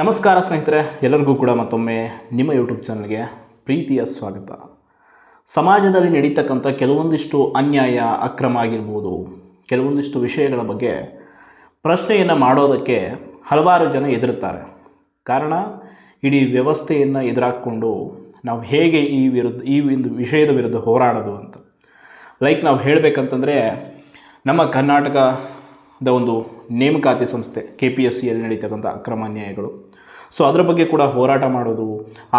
ನಮಸ್ಕಾರ ಸ್ನೇಹಿತರೆ, ಎಲ್ಲರಿಗೂ ಕೂಡ ಮತ್ತೊಮ್ಮೆ ನಿಮ್ಮ ಯೂಟ್ಯೂಬ್ ಚಾನಲ್ಗೆ ಪ್ರೀತಿಯ ಸ್ವಾಗತ. ಸಮಾಜದಲ್ಲಿ ನಡೀತಕ್ಕಂಥ ಕೆಲವೊಂದಿಷ್ಟು ಅನ್ಯಾಯ, ಅಕ್ರಮ ಆಗಿರ್ಬೋದು, ಕೆಲವೊಂದಿಷ್ಟು ವಿಷಯಗಳ ಬಗ್ಗೆ ಪ್ರಶ್ನೆಯನ್ನು ಮಾಡೋದಕ್ಕೆ ಹಲವಾರು ಜನ ಎದುರುತ್ತಾರೆ ಕಾರಣ, ಇಡೀ ವ್ಯವಸ್ಥೆಯನ್ನು ಎದುರಾಕ್ಕೊಂಡು ನಾವು ಹೇಗೆ ಈ ವಿರುದ್ಧ, ಈ ಒಂದು ವಿಷಯದ ವಿರುದ್ಧ ಹೋರಾಡೋದು ಅಂತ. ಲೈಕ್ ನಾವು ಹೇಳಬೇಕಂತಂದರೆ, ನಮ್ಮ ಕರ್ನಾಟಕದ ಒಂದು ನೇಮಕಾತಿ ಸಂಸ್ಥೆ ಕೆ ಪಿ ಎಸ್ ಸಿಯಲ್ಲಿ ನಡೀತಕ್ಕಂಥ ಅಕ್ರಮ ಅನ್ಯಾಯಗಳು. ಸೊ ಅದರ ಬಗ್ಗೆ ಕೂಡ ಹೋರಾಟ ಮಾಡೋದು,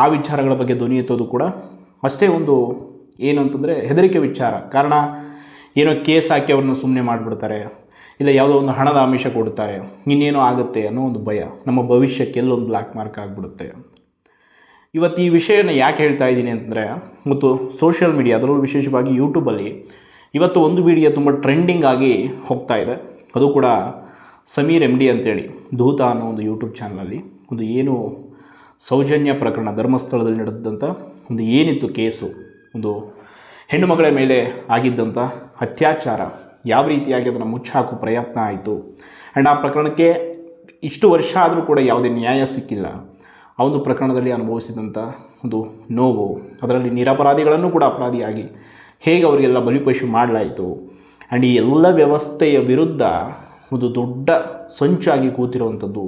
ಆ ವಿಚಾರಗಳ ಬಗ್ಗೆ ಧ್ವನಿ ಎತ್ತೋದು ಕೂಡ ಅಷ್ಟೇ ಒಂದು ಏನು ಅಂತಂದರೆ ಹೆದರಿಕೆ ವಿಚಾರ. ಕಾರಣ, ಏನೋ ಕೇಸ್ ಹಾಕಿ ಅವ್ರನ್ನ ಸುಮ್ಮನೆ ಮಾಡಿಬಿಡ್ತಾರೆ, ಇಲ್ಲ ಯಾವುದೋ ಒಂದು ಹಣದ ಆಮಿಷ ಕೊಡ್ತಾರೆ, ಇನ್ನೇನೋ ಆಗುತ್ತೆ ಅನ್ನೋ ಒಂದು ಭಯ. ನಮ್ಮ ಭವಿಷ್ಯಕ್ಕೆ ಎಲ್ಲೊಂದು ಬ್ಲ್ಯಾಕ್ ಮಾರ್ಕ್ ಆಗಿಬಿಡುತ್ತೆ. ಇವತ್ತು ಈ ವಿಷಯನ ಯಾಕೆ ಹೇಳ್ತಾ ಇದ್ದೀನಿ ಅಂತಂದರೆ, ಮತ್ತು ಸೋಷಿಯಲ್ ಮೀಡಿಯಾ ಅದರಲ್ಲೂ ವಿಶೇಷವಾಗಿ ಯೂಟ್ಯೂಬಲ್ಲಿ ಇವತ್ತು ಒಂದು ವಿಡಿಯೋ ತುಂಬ ಟ್ರೆಂಡಿಂಗ್ ಆಗಿ ಹೋಗ್ತಾ ಇದೆ. ಅದು ಕೂಡ ಸಮೀರ್ ಎಂ ಡಿ ಅಂತೇಳಿ ಧೂತ ಅನ್ನೋ ಒಂದು ಯೂಟ್ಯೂಬ್ ಚಾನಲಲ್ಲಿ ಒಂದು ಏನು ಸೌಜನ್ಯ ಪ್ರಕರಣ ಧರ್ಮಸ್ಥಳದಲ್ಲಿ ನಡೆದಂಥ ಒಂದು ಏನಿತ್ತು ಕೇಸು, ಒಂದು ಹೆಣ್ಣು ಮಗಳ ಮೇಲೆ ಆಗಿದ್ದಂಥ ಅತ್ಯಾಚಾರ, ಯಾವ ರೀತಿಯಾಗಿ ಅದನ್ನು ಮುಚ್ಚಾಕೋ ಪ್ರಯತ್ನ ಆಯಿತು? ಆ್ಯಂಡ್ ಆ ಪ್ರಕರಣಕ್ಕೆ ಇಷ್ಟು ವರ್ಷ ಆದರೂ ಕೂಡ ಯಾವುದೇ ನ್ಯಾಯ ಸಿಕ್ಕಿಲ್ಲ. ಆ ಒಂದು ಪ್ರಕರಣದಲ್ಲಿ ಅನುಭವಿಸಿದಂಥ ಒಂದು ನೋವು, ಅದರಲ್ಲಿ ನಿರಪರಾಧಿಗಳನ್ನು ಕೂಡ ಅಪರಾಧಿಯಾಗಿ ಹೇಗೆ ಅವರಿಗೆಲ್ಲ ಬಲಿಪಶು ಮಾಡಲಾಯಿತು? ಆ್ಯಂಡ್ ಈ ಎಲ್ಲ ವ್ಯವಸ್ಥೆಯ ವಿರುದ್ಧ ಒಂದು ದೊಡ್ಡ ಸಂಚಾಗಿ ಕೂತಿರುವಂಥದ್ದು,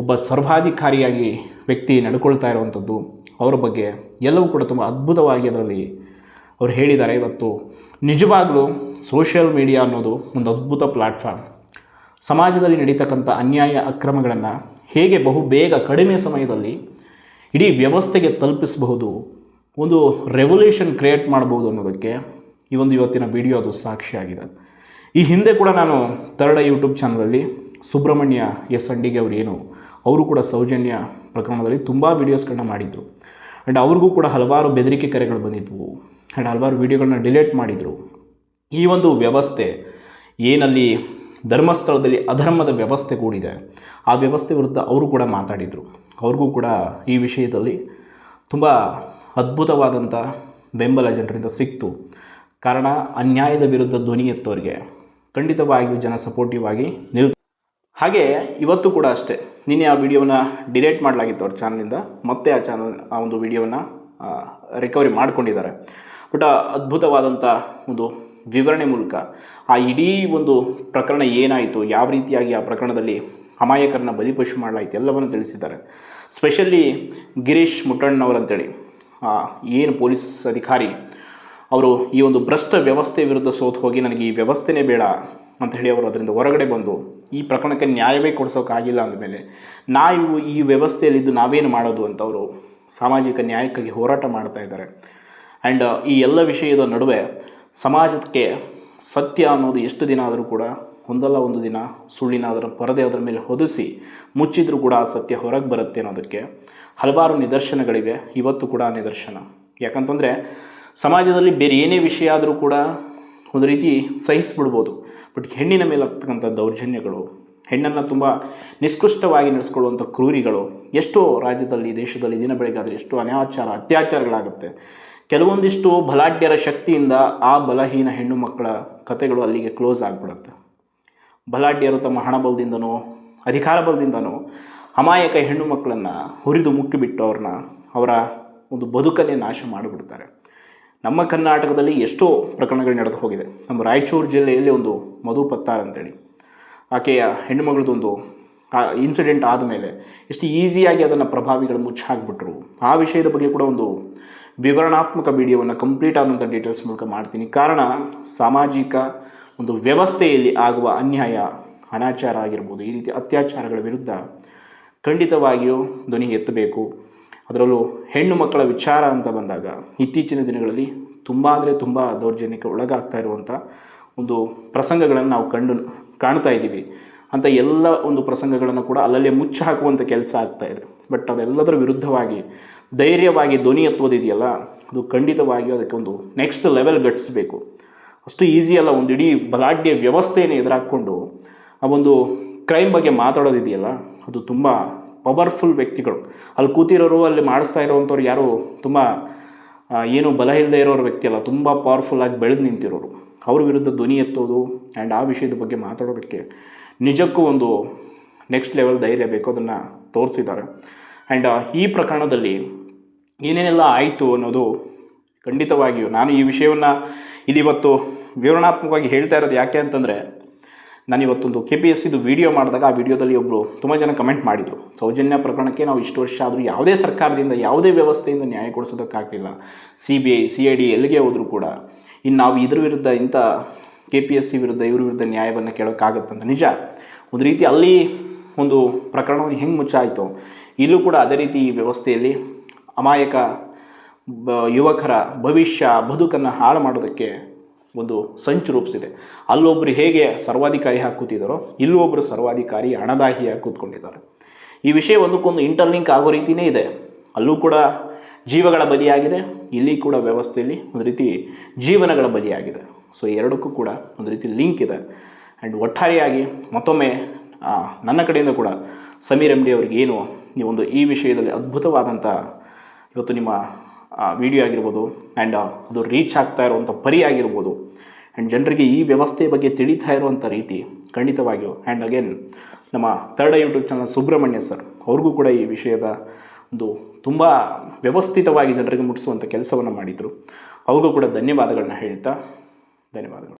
ಒಬ್ಬ ಸರ್ವಾಧಿಕಾರಿಯಾಗಿ ವ್ಯಕ್ತಿ ನಡ್ಕೊಳ್ತಾ ಇರುವಂಥದ್ದು, ಅವರ ಬಗ್ಗೆ ಎಲ್ಲವೂ ಕೂಡ ತುಂಬ ಅದ್ಭುತವಾಗಿ ಅದರಲ್ಲಿ ಅವರು ಹೇಳಿದ್ದಾರೆ. ಇವತ್ತು ನಿಜವಾಗಲೂ ಸೋಷಿಯಲ್ ಮೀಡಿಯಾ ಅನ್ನೋದು ಒಂದು ಅದ್ಭುತ ಪ್ಲಾಟ್ಫಾರ್ಮ್. ಸಮಾಜದಲ್ಲಿ ನಡೀತಕ್ಕಂಥ ಅನ್ಯಾಯ ಅಕ್ರಮಗಳನ್ನು ಹೇಗೆ ಬಹು ಬೇಗ ಕಡಿಮೆ ಸಮಯದಲ್ಲಿ ಇಡೀ ವ್ಯವಸ್ಥೆಗೆ ತಲುಪಿಸಬಹುದು, ಒಂದು ರೆವಲ್ಯೂಷನ್ ಕ್ರಿಯೇಟ್ ಮಾಡ್ಬೋದು ಅನ್ನೋದಕ್ಕೆ ಈ ಒಂದು ಇವತ್ತಿನ ವಿಡಿಯೋ ಅದು ಸಾಕ್ಷಿಯಾಗಿದೆ. ಈ ಹಿಂದೆ ಕೂಡ ನಾನು ತರಡ ಯೂಟ್ಯೂಬ್ ಚಾನಲಲ್ಲಿ ಸುಬ್ರಹ್ಮಣ್ಯ ಎಸ್ ಅಂಡಿಗೆ ಅವರು ಏನು, ಅವರು ಕೂಡ ಸೌಜನ್ಯ ಪ್ರಕರಣದಲ್ಲಿ ತುಂಬ ವೀಡಿಯೋಸ್ಗಳನ್ನ ಮಾಡಿದರು. ಆ್ಯಂಡ್ ಅವ್ರಿಗೂ ಕೂಡ ಹಲವಾರು ಬೆದರಿಕೆ ಕರೆಗಳು ಬಂದಿದ್ವು. ಆ್ಯಂಡ್ ಹಲವಾರು ವೀಡಿಯೋಗಳನ್ನ ಡಿಲೀಟ್ ಮಾಡಿದರು. ಈ ಒಂದು ವ್ಯವಸ್ಥೆ ಏನಲ್ಲಿ ಧರ್ಮಸ್ಥಳದಲ್ಲಿ ಅಧರ್ಮದ ವ್ಯವಸ್ಥೆ ಕೂಡಿದೆ. ಆ ವ್ಯವಸ್ಥೆ ವಿರುದ್ಧ ಅವರು ಕೂಡ ಮಾತಾಡಿದರು. ಅವ್ರಿಗೂ ಕೂಡ ಈ ವಿಷಯದಲ್ಲಿ ತುಂಬ ಅದ್ಭುತವಾದಂಥ ಬೆಂಬಲ ಜನರಿಂದ ಸಿಕ್ತು. ಕಾರಣ ಅನ್ಯಾಯದ ವಿರುದ್ಧ ಧ್ವನಿ ಎತ್ತವರಿಗೆ ಖಂಡಿತವಾಗಿಯೂ ಜನ ಸಪೋರ್ಟಿವ್ ಆಗಿ ನಿಲ್. ಹಾಗೆ ಇವತ್ತು ಕೂಡ ಅಷ್ಟೇ. ನಿನ್ನೆ ಆ ವಿಡಿಯೋನ ಡಿಲೀಟ್ ಮಾಡಲಾಗಿತ್ತು ಅವ್ರ ಚಾನಲಿಂದ ಮತ್ತೆ ಆ ಚಾನಲ್ ಆ ಒಂದು ವಿಡಿಯೋನ ರಿಕವರಿ ಮಾಡ್ಕೊಂಡಿದ್ದಾರೆ. ಬಟ್ ಅದ್ಭುತವಾದಂಥ ಒಂದು ವಿವರಣೆ ಮೂಲಕ ಆ ಇಡೀ ಒಂದು ಪ್ರಕರಣ ಏನಾಯಿತು ಯಾವ ರೀತಿಯಾಗಿ ಆ ಪ್ರಕರಣದಲ್ಲಿ ಅಮಾಯಕರನ್ನ ಬಲಿಪಶು ಮಾಡಲಾಯಿತು ಎಲ್ಲವನ್ನು ತಿಳಿಸಿದ್ದಾರೆ. ಸ್ಪೆಷಲಿ ಗಿರೀಶ್ ಮುಟ್ಟಣ್ಣವರಂತೇಳಿ ಆ, ಏನು ಪೊಲೀಸ್ ಅಧಿಕಾರಿ ಅವರು ಈ ಒಂದು ಭ್ರಷ್ಟ ವ್ಯವಸ್ಥೆ ವಿರುದ್ಧ ಸೋತು ಹೋಗಿ, ನನಗೆ ಈ ವ್ಯವಸ್ಥೆನೇ ಬೇಡ ಅಂತ ಹೇಳಿ ಅವರು ಅದರಿಂದ ಹೊರಗಡೆ ಬಂದು, ಈ ಪ್ರಕರಣಕ್ಕೆ ನ್ಯಾಯವೇ ಕೊಡಿಸೋಕ್ಕಾಗಿಲ್ಲ ಅಂದಮೇಲೆ ನಾವು ಈ ವ್ಯವಸ್ಥೆಯಲ್ಲಿದ್ದು ನಾವೇನು ಮಾಡೋದು ಅಂತ ಅವರು ಸಾಮಾಜಿಕ ನ್ಯಾಯಕ್ಕಾಗಿ ಹೋರಾಟ ಮಾಡ್ತಾ ಇದ್ದಾರೆ. ಆ್ಯಂಡ್ ಈ ಎಲ್ಲ ವಿಷಯದ ನಡುವೆ ಸಮಾಜಕ್ಕೆ ಸತ್ಯ ಅನ್ನೋದು ಎಷ್ಟು ದಿನ ಆದರೂ ಕೂಡ, ಒಂದಲ್ಲ ಒಂದು ದಿನ ಸುಳ್ಳಿನ ಅದರ ಪರದೆ ಅದರ ಮೇಲೆ ಹೊದಿಸಿ ಮುಚ್ಚಿದ್ರೂ ಕೂಡ ಆ ಸತ್ಯ ಹೊರಗೆ ಬರುತ್ತೆ ಅನ್ನೋದಕ್ಕೆ ಹಲವಾರು ನಿದರ್ಶನಗಳಿವೆ. ಇವತ್ತು ಕೂಡ ನಿದರ್ಶನ. ಯಾಕಂತಂದರೆ ಸಮಾಜದಲ್ಲಿ ಬೇರೆ ಏನೇ ವಿಷಯ ಆದರೂ ಕೂಡ ಒಂದು ರೀತಿ ಸಹಿಸಿಬಿಡ್ಬೋದು. ಬಟ್ ಹೆಣ್ಣಿನ ಮೇಲೆ ಆಗ್ತಕ್ಕಂಥ ದೌರ್ಜನ್ಯಗಳು, ಹೆಣ್ಣನ್ನು ತುಂಬ ನಿಷ್ಕೃಷ್ಟವಾಗಿ ನಡೆಸ್ಕೊಳ್ಳುವಂಥ ಕ್ರೂರಿಗಳು, ಎಷ್ಟೋ ರಾಜ್ಯದಲ್ಲಿ, ದೇಶದಲ್ಲಿ, ದಿನ ಬೆಳಗಾದರೆ ಎಷ್ಟೋ ಅನಾಚಾರ, ಅತ್ಯಾಚಾರಗಳಾಗುತ್ತೆ. ಕೆಲವೊಂದಿಷ್ಟು ಬಲಾಢ್ಯರ ಶಕ್ತಿಯಿಂದ ಆ ಬಲಹೀನ ಹೆಣ್ಣು ಮಕ್ಕಳ ಕಥೆಗಳು ಅಲ್ಲಿಗೆ ಕ್ಲೋಸ್ ಆಗಿಬಿಡುತ್ತೆ. ಬಲಾಢ್ಯರು ತಮ್ಮ ಹಣ ಬಲದಿಂದನೋ, ಅಧಿಕಾರ ಬಲದಿಂದನೋ, ಅಮಾಯಕ ಹೆಣ್ಣು ಮಕ್ಕಳನ್ನು ಹುರಿದು ಮುಕ್ಕಿಬಿಟ್ಟು ಅವ್ರನ್ನ ಅವರ ಒಂದು ಬದುಕನ್ನೇ ನಾಶ ಮಾಡಿಬಿಡ್ತಾರೆ. ನಮ್ಮ ಕರ್ನಾಟಕದಲ್ಲಿ ಎಷ್ಟೋ ಪ್ರಕರಣಗಳು ನಡೆದು ಹೋಗಿದೆ. ನಮ್ಮ ರಾಯಚೂರು ಜಿಲ್ಲೆಯಲ್ಲಿ ಒಂದು ಮಧು ಪತ್ತಾರ್ ಅಂತೇಳಿ. ಆಕೆಯ ಹೆಣ್ಣುಮಗಳದೊಂದು ಇನ್ಸಿಡೆಂಟ್ ಆದಮೇಲೆ ಎಷ್ಟು ಈಸಿಯಾಗಿ ಅದನ್ನು ಪ್ರಭಾವಿಗಳು ಮುಚ್ಚಾಕ್ಬಿಟ್ರು. ಆ ವಿಷಯದ ಬಗ್ಗೆ ಕೂಡ ಒಂದು ವಿವರಣಾತ್ಮಕ ವಿಡಿಯೋವನ್ನು ಕಂಪ್ಲೀಟ್ ಆದಂಥ ಡೀಟೇಲ್ಸ್ ಮೂಲಕ ಮಾಡ್ತೀನಿ. ಕಾರಣ, ಸಾಮಾಜಿಕ ಒಂದು ವ್ಯವಸ್ಥೆಯಲ್ಲಿ ಆಗುವ ಅನ್ಯಾಯ ಅನಾಚಾರ ಆಗಿರ್ಬೋದು, ಈ ರೀತಿ ಅತ್ಯಾಚಾರಗಳ ವಿರುದ್ಧ ಖಂಡಿತವಾಗಿಯೂ ಧ್ವನಿ ಎತ್ತಬೇಕು. ಅದರಲ್ಲೂ ಹೆಣ್ಣು ಮಕ್ಕಳ ವಿಚಾರ ಅಂತ ಬಂದಾಗ ಇತ್ತೀಚಿನ ದಿನಗಳಲ್ಲಿ ತುಂಬ ಅಂದರೆ ತುಂಬ ದೌರ್ಜನ್ಯಕ್ಕೆ ಒಳಗಾಗ್ತಾ ಇರುವಂಥ ಒಂದು ಪ್ರಸಂಗಗಳನ್ನು ನಾವು ಕಂಡು ಕಾಣ್ತಾ ಇದ್ದೀವಿ. ಅಂತ ಎಲ್ಲ ಒಂದು ಪ್ರಸಂಗಗಳನ್ನು ಕೂಡ ಅಲ್ಲಲ್ಲೇ ಮುಚ್ಚಿ ಹಾಕುವಂಥ ಕೆಲಸ ಆಗ್ತಾ ಇದೆ. ಬಟ್ ಅದೆಲ್ಲದರ ವಿರುದ್ಧವಾಗಿ, ಧೈರ್ಯವಾಗಿ ಧ್ವನಿ ಎತ್ತುವುದಿದೆಯಲ್ಲ ಅದು ಖಂಡಿತವಾಗಿಯೂ ಅದಕ್ಕೆ ಒಂದು ನೆಕ್ಸ್ಟ್ ಲೆವೆಲ್ ಗಟ್ಟಿಸಬೇಕು. ಅಷ್ಟು ಈಸಿ ಅಲ್ಲ, ಒಂದು ಇಡೀ ಬಲಾಢ್ಯ ವ್ಯವಸ್ಥೆಯನ್ನು ಎದುರಾಕ್ಕೊಂಡು ಆ ಒಂದು ಕ್ರೈಮ್ ಬಗ್ಗೆ ಮಾತಾಡೋದಿದೆಯಲ್ಲ, ಅದು ತುಂಬ ಪವರ್ಫುಲ್ ವ್ಯಕ್ತಿಗಳು. ಅಲ್ಲಿ ಕೂತಿರೋರು, ಅಲ್ಲಿ ಮಾಡಿಸ್ತಾ ಇರೋವಂಥವ್ರು ಯಾರು ತುಂಬ ಏನು ಬಲ ಇಲ್ಲದೆ ಇರೋರು ವ್ಯಕ್ತಿ ಅಲ್ಲ, ತುಂಬ ಪವರ್ಫುಲ್ಲಾಗಿ ಬೆಳೆದು ನಿಂತಿರೋರು. ಅವ್ರ ವಿರುದ್ಧ ಧ್ವನಿ ಎತ್ತೋದು ಆ್ಯಂಡ್ ಆ ವಿಷಯದ ಬಗ್ಗೆ ಮಾತಾಡೋದಕ್ಕೆ ನಿಜಕ್ಕೂ ಒಂದು ನೆಕ್ಸ್ಟ್ ಲೆವೆಲ್ ಧೈರ್ಯ ಬೇಕು ಅದನ್ನು ತೋರಿಸಿದ್ದಾರೆ. ಆ್ಯಂಡ್ ಈ ಪ್ರಕರಣದಲ್ಲಿ ಏನೇನೆಲ್ಲ ಆಯಿತು ಅನ್ನೋದು ಖಂಡಿತವಾಗಿಯೂ ನಾನು ಈ ವಿಷಯವನ್ನು ಇಲ್ಲಿ ಇವತ್ತು ವಿವರಣಾತ್ಮಕವಾಗಿ ಹೇಳ್ತಾ ಇರೋದು ಯಾಕೆ ಅಂತಂದರೆ ನಾನು ಇವತ್ತೊಂದು ಕೆ ಪಿ ಎಸ್ ಸಿದು ವಿಡಿಯೋ ಮಾಡಿದಾಗ ಆ ವಿಡಿಯೋದಲ್ಲಿ ಒಬ್ಬರು ತುಂಬ ಜನ ಕಮೆಂಟ್ ಮಾಡಿದರು. ಸೌಜನ್ಯ ಪ್ರಕರಣಕ್ಕೆ ನಾವು ಇಷ್ಟು ವರ್ಷ ಆದರೂ ಯಾವುದೇ ಸರ್ಕಾರದಿಂದ, ಯಾವುದೇ ವ್ಯವಸ್ಥೆಯಿಂದ ನ್ಯಾಯ ಕೊಡಿಸೋದಕ್ಕಾಗಲಿಲ್ಲ. C B I C I D ಎಲ್ಲಿಗೆ ಹೋದರೂ ಕೂಡ. ಇನ್ನು ನಾವು ಇದ್ರ ವಿರುದ್ಧ, ಇಂಥ ಕೆ ಪಿ ಎಸ್ ಸಿ ವಿರುದ್ಧ ಇವ್ರ ವಿರುದ್ಧ ನ್ಯಾಯವನ್ನು ಕೇಳೋಕ್ಕಾಗತ್ತಂತ ನಿಜ. ಒಂದು ರೀತಿ ಅಲ್ಲಿ ಒಂದು ಪ್ರಕರಣವನ್ನು ಹೆಂಗೆ ಮುಚ್ಚಾಯಿತು, ಇಲ್ಲೂ ಕೂಡ ಅದೇ ರೀತಿ ಈ ವ್ಯವಸ್ಥೆಯಲ್ಲಿ ಅಮಾಯಕ ಯುವಕರ ಭವಿಷ್ಯ ಬದುಕನ್ನು ಹಾಳು ಮಾಡೋದಕ್ಕೆ ಒಂದು ಸಂಚು ರೂಪಿಸಿದೆ. ಅಲ್ಲೊಬ್ಬರು ಹೇಗೆ ಸರ್ವಾಧಿಕಾರಿ ಹಾಕಿ ಕೂತಿದ್ದಾರೋ ಇಲ್ಲೂ ಒಬ್ಬರು ಸರ್ವಾಧಿಕಾರಿ ಹಣದಾಹಿಯಾಗಿ ಕೂತ್ಕೊಂಡಿದ್ದಾರೆ. ಈ ವಿಷಯ ಒಂದಕ್ಕೊಂದು ಇಂಟರ್ಲಿಂಕ್ ಆಗೋ ರೀತಿಯೇ ಇದೆ. ಅಲ್ಲೂ ಕೂಡ ಜೀವಗಳ ಬಲಿಯಾಗಿದೆ, ಇಲ್ಲಿ ಕೂಡ ವ್ಯವಸ್ಥೆಯಲ್ಲಿ ಒಂದು ರೀತಿ ಜೀವನಗಳ ಬಲಿಯಾಗಿದೆ. ಸೊ ಎರಡಕ್ಕೂ ಕೂಡ ಒಂದು ರೀತಿ ಲಿಂಕ್ ಇದೆ. ಆ್ಯಂಡ್ ಒಟ್ಟಾರೆಯಾಗಿ ಮತ್ತೊಮ್ಮೆ ನನ್ನ ಕಡೆಯಿಂದ ಕೂಡ ಸಮೀರ್ ಎಂ ಡಿ ಅವ್ರಿಗೆ ಏನು ಒಂದು ಈ ವಿಷಯದಲ್ಲಿ ಅದ್ಭುತವಾದಂಥ ಇವತ್ತು ನಿಮ್ಮ ವಿಡಿಯೋ ಆಗಿರ್ಬೋದು ಆ್ಯಂಡ್ ಅದು ರೀಚ್ ಆಗ್ತಾ ಇರುವಂಥ ಪರಿ ಆಗಿರ್ಬೋದು. ಆ್ಯಂಡ್ ಜನರಿಗೆ ಈ ವ್ಯವಸ್ಥೆ ಬಗ್ಗೆ ತಿಳಿತಾ ಇರುವಂಥ ರೀತಿ ಖಂಡಿತವಾಗಿಯೂ. ಆ್ಯಂಡ್ ಅಗೇನ್ ನಮ್ಮ third YouTube channel Subrahmanya sir ಅವ್ರಿಗೂ ಕೂಡ ಈ ವಿಷಯದ ಒಂದು ತುಂಬ ವ್ಯವಸ್ಥಿತವಾಗಿ ಜನರಿಗೆ ಮುಟ್ಟಿಸುವಂಥ ಕೆಲಸವನ್ನು ಮಾಡಿದರು. ಅವ್ರಿಗೂ ಕೂಡ ಧನ್ಯವಾದಗಳನ್ನ ಹೇಳ್ತಾ, ಧನ್ಯವಾದಗಳು.